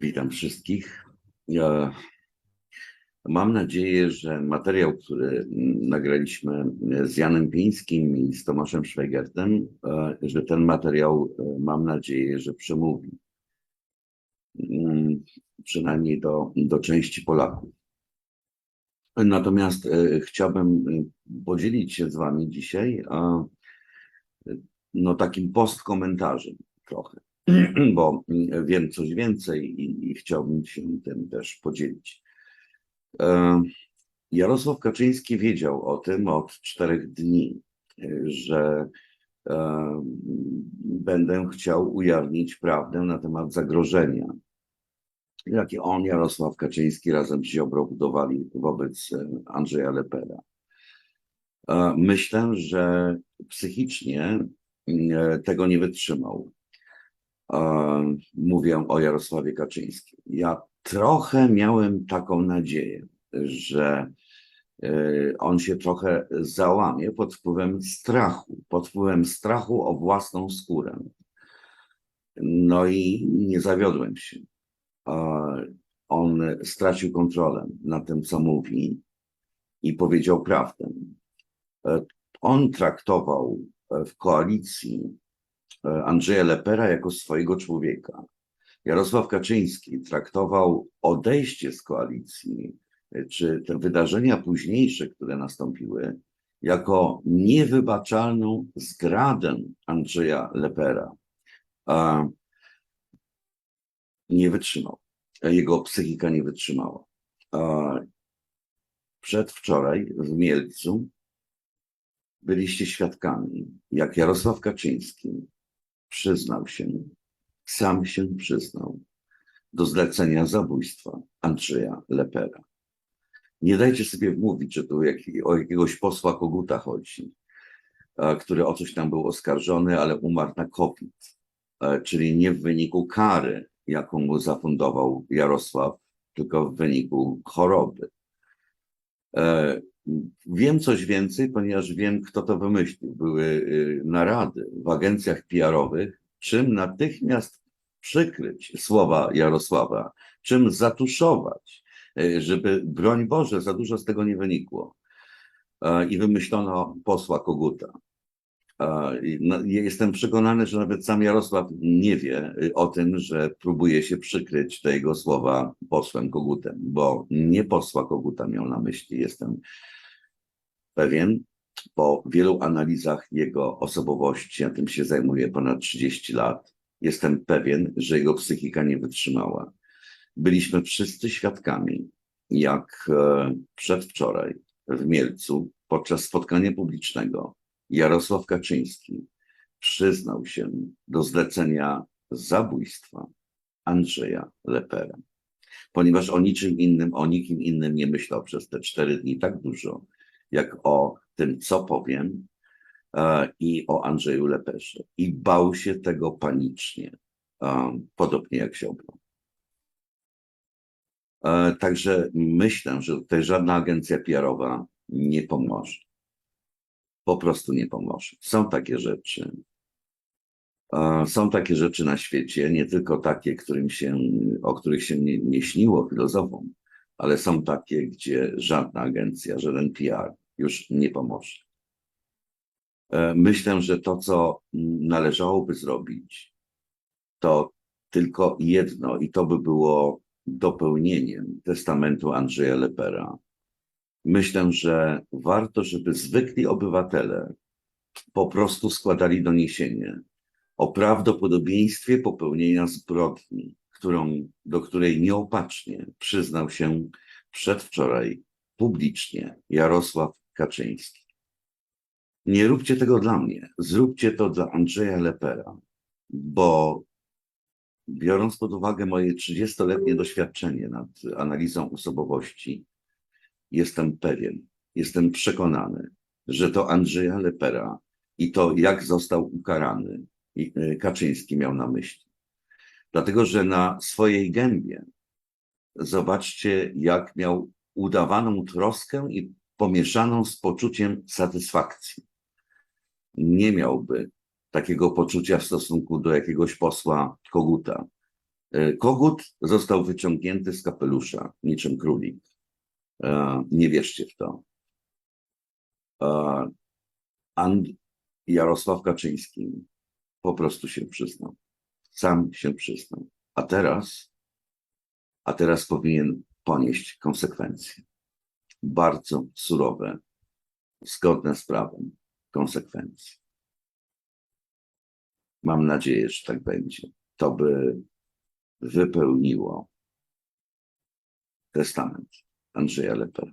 Witam wszystkich. Mam nadzieję, że materiał, który nagraliśmy z Janem Pińskim i z Tomaszem Szwajgertem, e, że ten materiał, e, mam nadzieję, że przemówi mm, przynajmniej do, do części Polaków. Natomiast e, chciałbym podzielić się z Wami dzisiaj no, takim postkomentarzem trochę, bo mm, wiem coś więcej i, i chciałbym się tym też podzielić. E, Jarosław Kaczyński wiedział o tym od czterech dni, e, że e, będę chciał ujawnić prawdę na temat zagrożenia, jakie on, Jarosław Kaczyński, razem z Ziobro budowali wobec Andrzeja Lepera. Myślę, że psychicznie tego nie wytrzymał. Mówię o Jarosławie Kaczyńskim. Ja trochę miałem taką nadzieję, że e, on się trochę załamie pod wpływem strachu, pod wpływem strachu o własną skórę. No i nie zawiodłem się. On stracił kontrolę nad tym, co mówi i powiedział prawdę. E, on traktował w koalicji e, Andrzeja Lepera jako swojego człowieka. Jarosław Kaczyński traktował odejście z koalicji, czy te wydarzenia późniejsze, które nastąpiły, jako niewybaczalną zgradę Andrzeja Lepera. Nie wytrzymał. Jego psychika nie wytrzymała. Przedwczoraj w Mielcu byliście świadkami, jak Jarosław Kaczyński przyznał się, sam się przyznał do zlecenia zabójstwa Andrzeja Lepera. Nie dajcie sobie wmówić, że tu o jakiegoś posła Koguta chodzi, który o coś tam był oskarżony, ale umarł na COVID, czyli nie w wyniku kary, jaką mu zafundował Jarosław, tylko w wyniku choroby. Wiem coś więcej, ponieważ wiem, kto to wymyślił. Były y, narady w agencjach PR-owych, czym natychmiast przykryć słowa Jarosława, czym zatuszować, e, żeby, broń Boże, za dużo z tego nie wynikło. I wymyślono posła Koguta. No, jestem przekonany, że nawet sam Jarosław nie wie o tym, że próbuje się przykryć te jego słowa posłem Kogutem, bo nie posła Koguta miał na myśli. Jestem pewien, po wielu analizach jego osobowości, ja tym się zajmuję ponad 30 lat, Jestem pewien, że jego psychika nie wytrzymała. Byliśmy wszyscy świadkami, jak e, przedwczoraj w Mielcu podczas spotkania publicznego Jarosław Kaczyński przyznał się do zlecenia zabójstwa Andrzeja Lepera. Ponieważ o niczym innym, o nikim innym nie myślał przez te cztery dni tak dużo, jak o tym, co powiem E, i o Andrzeju Lepesze. I bał się tego panicznie, e, podobnie jak Ziobro. E, także myślę, że tutaj żadna agencja PR-owa nie pomoże. Po prostu nie pomoże. Są takie rzeczy. Są takie rzeczy na świecie, nie tylko takie, którym się, o których się nie, nie śniło filozofom, ale są takie, gdzie żadna agencja, żaden PR już nie pomoże. E, myślę, że to, co należałoby zrobić, to tylko jedno, i to by było dopełnieniem testamentu Andrzeja Lepera. Myślę, że warto, żeby zwykli obywatele po prostu składali doniesienie o prawdopodobieństwie popełnienia zbrodni, którą, do której nieopatrznie przyznał się przedwczoraj publicznie Jarosław Kaczyński. Nie róbcie tego dla mnie, zróbcie to dla Andrzeja Lepera, bo biorąc pod uwagę moje 30-letnie doświadczenie nad analizą osobowości, jestem pewien, jestem przekonany, że to Andrzeja Lepera i to, jak został ukarany, y, Kaczyński miał na myśli. Dlatego, że na swojej gębie zobaczcie, jak miał udawaną troskę i pomieszaną z poczuciem satysfakcji nie miałby takiego poczucia w stosunku do jakiegoś posła Koguta, E, Kogut został wyciągnięty z kapelusza, niczym królik. E, Nie wierzcie w to. E, And Jarosław Kaczyński po prostu się przyznał. Sam się przyznał. A teraz, a teraz powinien ponieść konsekwencje. Bardzo surowe, zgodne z prawem konsekwencje. Mam nadzieję, że tak będzie. To by wypełniło testament Andrzeja Lepera.